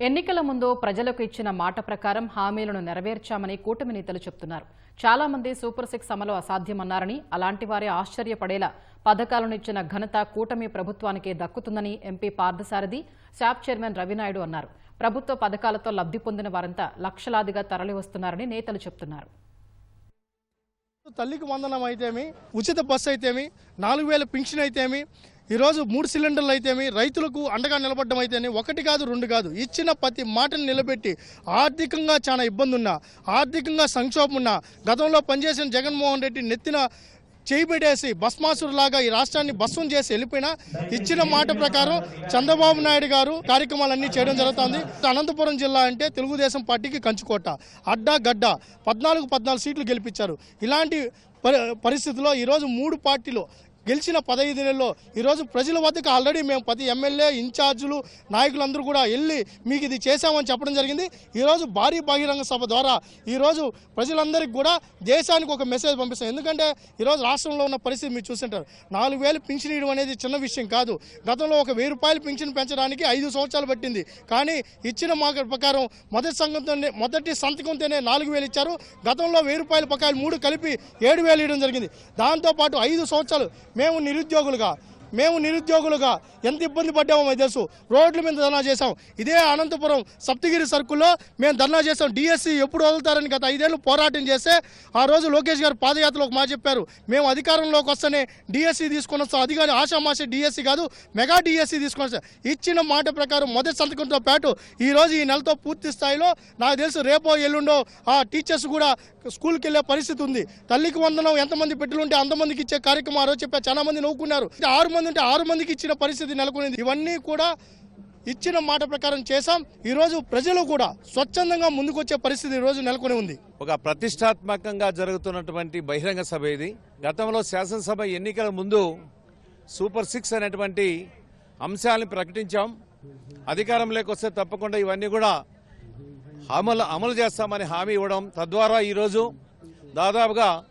ఎన్నికల ముందు ప్రజలకు ఇచ్చిన మాట ప్రకారం హామీలను నెరవేర్చామని కూటమి నేతలు చెప్తున్నారు. చాలా మంది సూపర్ సిక్స్ అమలు అసాధ్యమన్నారని అలాంటి వారే ఆశ్చర్యపడేలా పథకాలను ఇచ్చిన ఘనత కూటమి ప్రభుత్వానికే దక్కుతుందని MP Parthasarathi SAAP chairman Ravi Naidu అన్నారు. ప్రభుత్వ పథకాలతో లబ్ధి పొందిన వారంతా లక్షలాదిగా తరలివస్తున్నారని నేతలు చెప్తున్నారు. తల్లికి వందనం అయితేమి ఉచిత బస్సు అయితేమి నాలుగు వేల పింఛన్ అయితేమి ఈరోజు మూడు సిలిండర్లు అయితేమి రైతులకు అండగా నిలబడడం అయితేనే ఒకటి కాదు రెండు కాదు. ఇచ్చిన ప్రతి మాటను నిలబెట్టి ఆర్థికంగా చాలా ఇబ్బంది ఉన్నా ఆర్థికంగా సంక్షోభం ఉన్నా గతంలో పనిచేసిన జగన్మోహన్ రెడ్డి నెత్తిన చేయిబెట్టేసి భస్మాసురులాగా ఈ రాష్ట్రాన్ని భస్మం చేసి వెళ్ళిపోయినా ఇచ్చిన మాట ప్రకారం చంద్రబాబు నాయుడు గారు కార్యక్రమాలన్నీ చేయడం జరుగుతుంది. అనంతపురం జిల్లా అంటే తెలుగుదేశం పార్టీకి కంచుకోట. అడ్డా గడ్డ పద్నాలుగు పద్నాలుగు సీట్లు గెలిపించారు. ఇలాంటి పరి ఈరోజు మూడు పార్టీలు గెలిచిన పదహైదు నెలల్లో ఈరోజు ప్రజల వద్దకు ఆల్రెడీ మేము ప్రతి ఎమ్మెల్యే ఇన్ఛార్జీలు నాయకులందరూ కూడా వెళ్ళి మీకు ఇది చేశామని చెప్పడం జరిగింది. ఈరోజు భారీ బహిరంగ సభ ద్వారా ఈరోజు ప్రజలందరికీ కూడా దేశానికి ఒక మెసేజ్ పంపిస్తాం. ఎందుకంటే ఈరోజు రాష్ట్రంలో ఉన్న పరిస్థితి మీరు చూస్తుంటారు. నాలుగు వేలు పింఛన్ ఇవ్వడం అనేది చిన్న విషయం కాదు. గతంలో ఒక వెయ్యి రూపాయలు పింఛన్ పెంచడానికి ఐదు సంవత్సరాలు పట్టింది. కానీ ఇచ్చిన మాట ప్రకారం మొదటి సంఘంతోనే మొదటి సంతకంతోనే నాలుగు వేలు ఇచ్చారు. గతంలో వెయ్యి రూపాయల పకాయలు మూడు కలిపి ఏడు వేలు ఇవ్వడం జరిగింది. దాంతోపాటు ఐదు సంవత్సరాలు మేము నిరుద్యోగులుగా మేము నిరుద్యోగులుగా ఎంత ఇబ్బంది పడ్డామో మాకు తెలుసు. రోడ్ల మీద ధర్నా చేశాం. ఇదే అనంతపురం సప్తగిరి సర్కుల్లో మేము ధర్నా చేసాం డిఎస్సి ఎప్పుడు వదులుతారని గత ఐదేళ్ళు పోరాటం చేస్తే ఆ రోజు లోకేష్ గారు పాదయాత్రలో ఒక చెప్పారు. మేము అధికారంలోకి వస్తేనే డిఎస్సి తీసుకొని వస్తాం అది కానీ ఆషామాషి డిఎస్సి కాదు మెగా డిఎస్సి తీసుకొని వస్తాం ఇచ్చిన మాట ప్రకారం మొదటి సంతకంతో పాటు ఈరోజు ఈ నెలతో పూర్తి స్థాయిలో నాకు తెలుసు రేపో ఎల్లుండో ఆ టీచర్స్ కూడా స్కూల్కి వెళ్ళే పరిస్థితి ఉంది. తల్లికి వందనం ఎంతమంది బిడ్డలు ఉంటే అంతమందికి ఇచ్చే కార్యక్రమం ఆ రోజు చెప్పారు. చాలా మంది నవ్వుకున్నారు. ఆరు మంది ఉంటే ఆరు మందికి ఇచ్చిన పరిస్థితి నెలకొనింది. ఇవన్నీ కూడా ఇచ్చిన మాట ప్రకారం చేశాం. ఈరోజు ప్రజలు కూడా స్వచ్ఛందంగా ముందుకొచ్చే పరిస్థితి ఈరోజు నెలకొని ఉంది. ఒక ప్రతిష్టాత్మకంగా జరుగుతున్నటువంటి బహిరంగ సభ ఇది. గతంలో శాసనసభ ఎన్నికల ముందు సూపర్ సిక్స్ అనేటువంటి అంశాలను ప్రకటించాం. అధికారంలోకి వస్తే తప్పకుండా ఇవన్నీ కూడా అమలు అమలు చేస్తామని హామీ ఇవ్వడం. తద్వారా ఈరోజు దాదాపుగా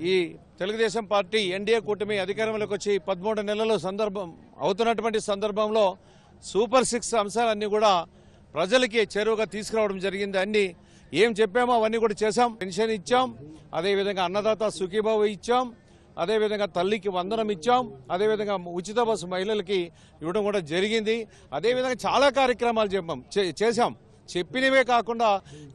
ఈ తెలుగుదేశం పార్టీ ఎన్డీఏ కూటమి అధికారంలోకి వచ్చి పదమూడు నెలలు సందర్భం అవుతున్నటువంటి సందర్భంలో సూపర్ సిక్స్ అంశాలన్నీ కూడా ప్రజలకి చేరువగా తీసుకురావడం జరిగింది. అన్ని ఏం చెప్పామో అవన్నీ కూడా చేశాం. పెన్షన్ ఇచ్చాం. అదేవిధంగా అన్నదాత సుఖీబాబు ఇచ్చాం. అదేవిధంగా తల్లికి వందనం ఇచ్చాం. అదేవిధంగా ఉచిత బస్సు మహిళలకి ఇవ్వడం కూడా జరిగింది. అదేవిధంగా చాలా కార్యక్రమాలు చెప్పాం. చే- చేశాం. చెప్పినవే కాకుండా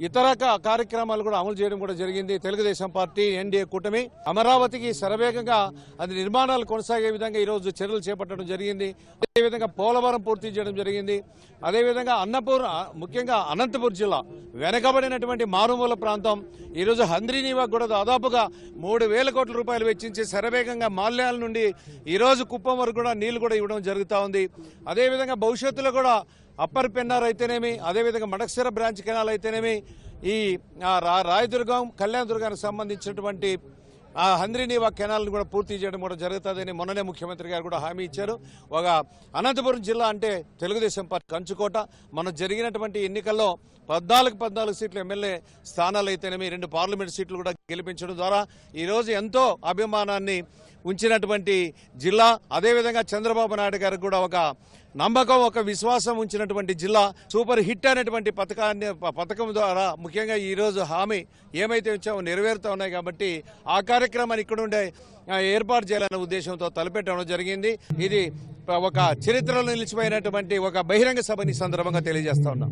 ఇతర కార్యక్రమాలు కూడా అమలు చేయడం కూడా జరిగింది. తెలుగుదేశం పార్టీ ఎన్డీఏ కూటమి అమరావతికి శరవేగంగా అది నిర్మాణాలు కొనసాగే విధంగా ఈరోజు చర్యలు చేపట్టడం జరిగింది. అదేవిధంగా పోలవరం పూర్తి చేయడం జరిగింది. అదేవిధంగా అన్నపూర్ ముఖ్యంగా అనంతపూర్ జిల్లా వెనకబడినటువంటి మారుమూల ప్రాంతం ఈరోజు హంద్రీనీవా కూడా దాదాపుగా మూడు వేల కోట్ల రూపాయలు వెచ్చించి శరవేగంగా మాల్యాల నుండి ఈరోజు కుప్పం వరకు కూడా నీళ్ళు కూడా ఇవ్వడం జరుగుతూ ఉంది. అదేవిధంగా భవిష్యత్తులో కూడా అప్పర్ పెన్నార్ అయితేనేమి అదేవిధంగా మడక్సిర బ్రాంచ్ కెనాల్ అయితేనేమి ఈ ఆ, రా- రాయదుర్గం కళ్యాణదుర్గానికి సంబంధించినటువంటి ఆ హంద్రీనీవా కెనాల్ని కూడా పూర్తి చేయడం కూడా జరుగుతుందని మొన్ననే ముఖ్యమంత్రి గారు కూడా హామీ ఇచ్చారు. ఒక అనంతపురం జిల్లా అంటే తెలుగుదేశం పార్టీ కంచుకోట. మన జరిగినటువంటి ఎన్నికల్లో పద్నాలుగు పద్నాలుగు సీట్లు ఎమ్మెల్యే స్థానాలు అయితేనేమి రెండు పార్లమెంట్ సీట్లు కూడా గెలిపించడం ద్వారా ఈరోజు ఎంతో అభిమానాన్ని ఉంచినటువంటి జిల్లా అదేవిధంగా చంద్రబాబు నాయుడు గారికి కూడా ఒక నమ్మకం ఒక విశ్వాసం ఉంచినటువంటి జిల్లా సూపర్ హిట్ అనేటువంటి పథకాన్ని పథకం ద్వారా ముఖ్యంగా ఈరోజు హామీ ఏమైతే ఇచ్చామో నెరవేరుతూ ఉన్నాయి కాబట్టి ఆ కార్యక్రమాన్ని ఇక్కడ ఉండే ఏర్పాటు చేయాలనే ఉద్దేశంతో తలపెట్టడం జరిగింది. ఇది ఒక చరిత్రలో నిలిచిపోయినటువంటి ఒక బహిరంగ సభని సందర్భంగా తెలియజేస్తా ఉన్నాం.